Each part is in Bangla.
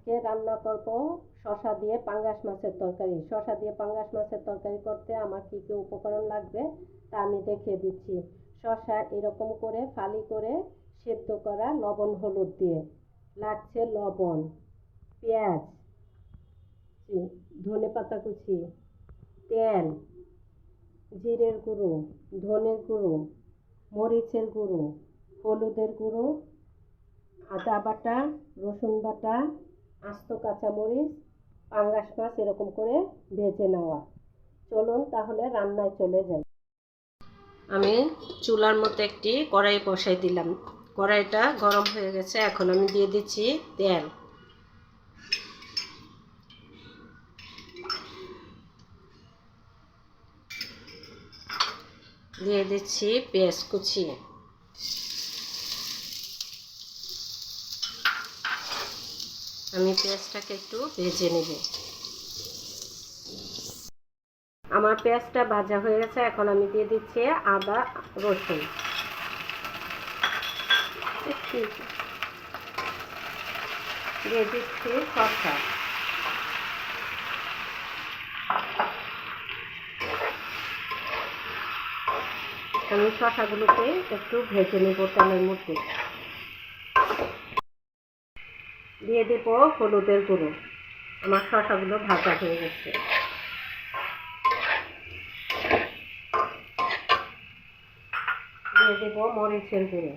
আজকে রান্না করব শসা দিয়ে পাঙ্গাস মাছের তরকারি। শসা দিয়ে পাঙ্গাস মাছের তরকারি করতে আমার কী কী উপকরণ লাগবে তা আমি দেখিয়ে দিচ্ছি। শসা এরকম করে ফালি করে সেদ্ধ করা লবণ, হলুদ দিয়ে। লাগছে লবণ, পেঁয়াজ ধনে পাতা কুচি, তেল, জিরের গুঁড়ো, ধনের গুঁড়ো, মরিচের গুঁড়ো, হলুদের গুঁড়ো, আদা বাটা, রসুন বাটা আস্ত কাঁচামরিচ, পাঙ্গাস মাছ এরকম করে ভেজে নেওয়া। চলুন তাহলে রান্নায় চলে যাই। আমি চুলার মতো একটি কড়াই বসাই দিলাম। কড়াইটা গরম হয়ে গেছে, এখন আমি দিয়ে দিচ্ছি তেল। দিয়ে দিচ্ছি পেঁয়াজ কুচি। আমি পেঁয়াজটাকে একটু ভেজে নেব। আমার পেঁয়াজটা ভাজা হয়ে গেছে, এখন আমি দিয়ে দিচ্ছি আদা, রসুন। দিয়ে দিচ্ছি শসা আমি শসাগুলোকে একটু ভেজে নেব তেলের মধ্যে। দিয়ে দেব হলুদের গুঁড়ো। আমার শসাগুলো ভাজা হয়ে গেছে। দিয়ে দেব মরিচের গুঁড়ো।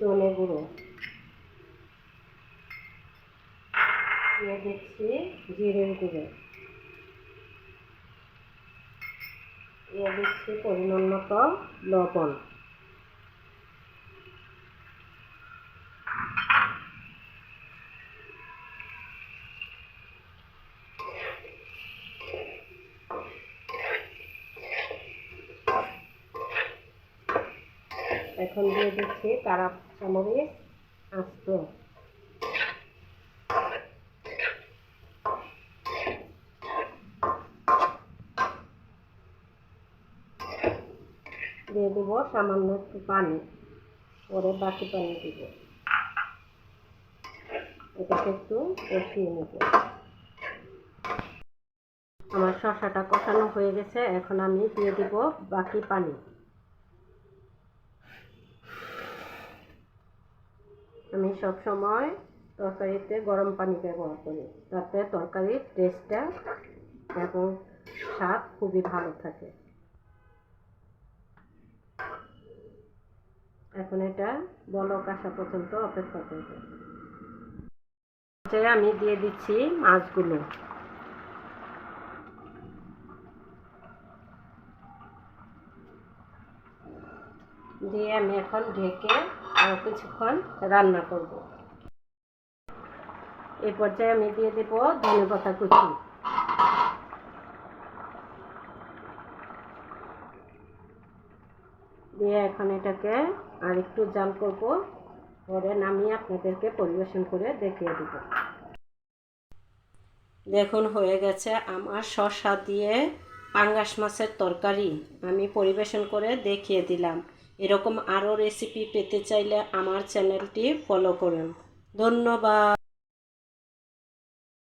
ধনে গুঁড়ো। দিয়ে দিচ্ছি জিরের গুঁড়ো। দিয়ে দিচ্ছি পরিমাণ মতো লবণ। এখন দিয়ে দিচ্ছি কারা চামরিচ আস্ত। দিয়ে দেবো সামান্য একটু পানি, পরে বাকি পানি দিব। এটাকে একটু কষিয়ে নেব। আমার শসাটা কষানো হয়ে গেছে, এখন আমি দিয়ে দিব বাকি পানি। আমি সব সময় তরকারিতে গরম পানি ব্যবহার করি। তাতে তরকারির টেস্টটা এবং স্বাদ খুবই ভালো থাকে। এখন এটা বলক আসা পর্যন্ত অপেক্ষা করব। আমি দিয়ে দিচ্ছি মাছগুলো। দিয়ে আমি এখন ঢেকে আরও কিছুক্ষণ রান্না করব। এই পর্যায়ে আমি দিয়ে দেব ধনে পাতা কুচি। দিয়ে এখন এটাকে আর একটু জাল করব, পরে নামিয়ে আপনাদেরকে পরিবেশন করে দেখিয়ে দেব। দেখুন, হয়ে গেছে আমার শসা দিয়ে পাঙ্গাস মাছের তরকারি। আমি পরিবেশন করে দেখিয়ে দিলাম। এরকম আরও রেসিপি পেতে চাইলে আমার চ্যানেলটি ফলো করুন। ধন্যবাদ।